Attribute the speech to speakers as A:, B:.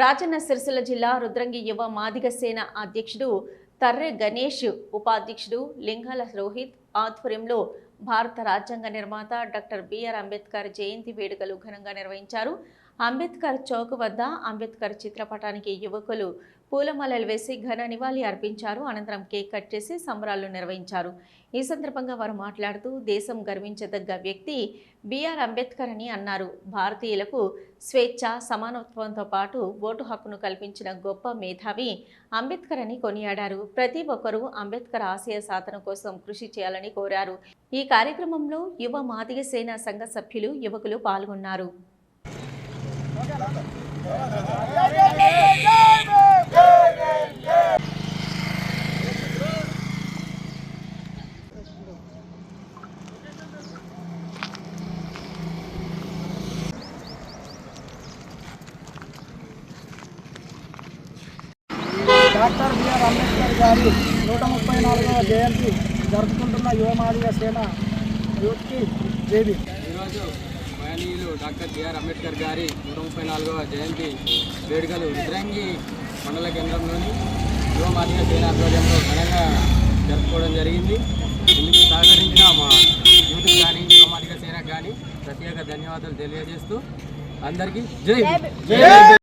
A: రాజన్న సిరిసిల్ల జిల్లా రుద్రంగి యువ మాదిగ సేన అధ్యక్షుడు తర్రె గణేష్ ఉపాధ్యక్షుడు లింగాల రోహిత్ ఆధ్వర్యంలో భారత రాజ్యాంగ నిర్మాత డాక్టర్ బిఆర్ అంబేద్కర్ జయంతి వేడుకలు ఘనంగా నిర్వహించారు. అంబేద్కర్ చౌక్ వద్ద అంబేద్కర్ చిత్రపటానికి యువకులు పూలమాలలు వేసి ఘన నివాళి అర్పించారు. అనంతరం కేక్ కట్ చేసి సంబరాలు నిర్వహించారు. ఈ సందర్భంగా వారు మాట్లాడుతూ దేశం గర్వించదగ్గ వ్యక్తి బిఆర్ అంబేద్కర్ అని అన్నారు. భారతీయులకు స్వేచ్ఛ సమానత్వంతో పాటు ఓటు హక్కును కల్పించిన గొప్ప మేధావి అంబేద్కర్ అని కొనియాడారు. ప్రతి ఒక్కరూ అంబేద్కర్ ఆశయ సాధన కోసం కృషి చేయాలని కోరారు. ఈ కార్యక్రమంలో యువ మాదిగ సేన సంఘ సభ్యులు యువకులు పాల్గొన్నారు.
B: డాక్టర్ బిఆర్ అంబేద్కర్ గారి నూట ముప్పై నాలుగవ జయంతి జరుపుకుంటున్న యువమాదిగ సేన యూత్కి జేబీ
C: ఈరోజు మహనీయులు డాక్టర్ బిఆర్ అంబేద్కర్ గారి నూట ముప్పై నాలుగవ జయంతి వేడుకలు రుద్రంగి మండల కేంద్రంలోని యువ మాదిగ సేన ఆధ్వర్యంలో ఘనంగా జరుపుకోవడం జరిగింది. ఇందుకు సహకరించిన మా యూత్ కానీ యువ సేనకు కానీ ప్రత్యేక ధన్యవాదాలు తెలియజేస్తూ అందరికీ జై జై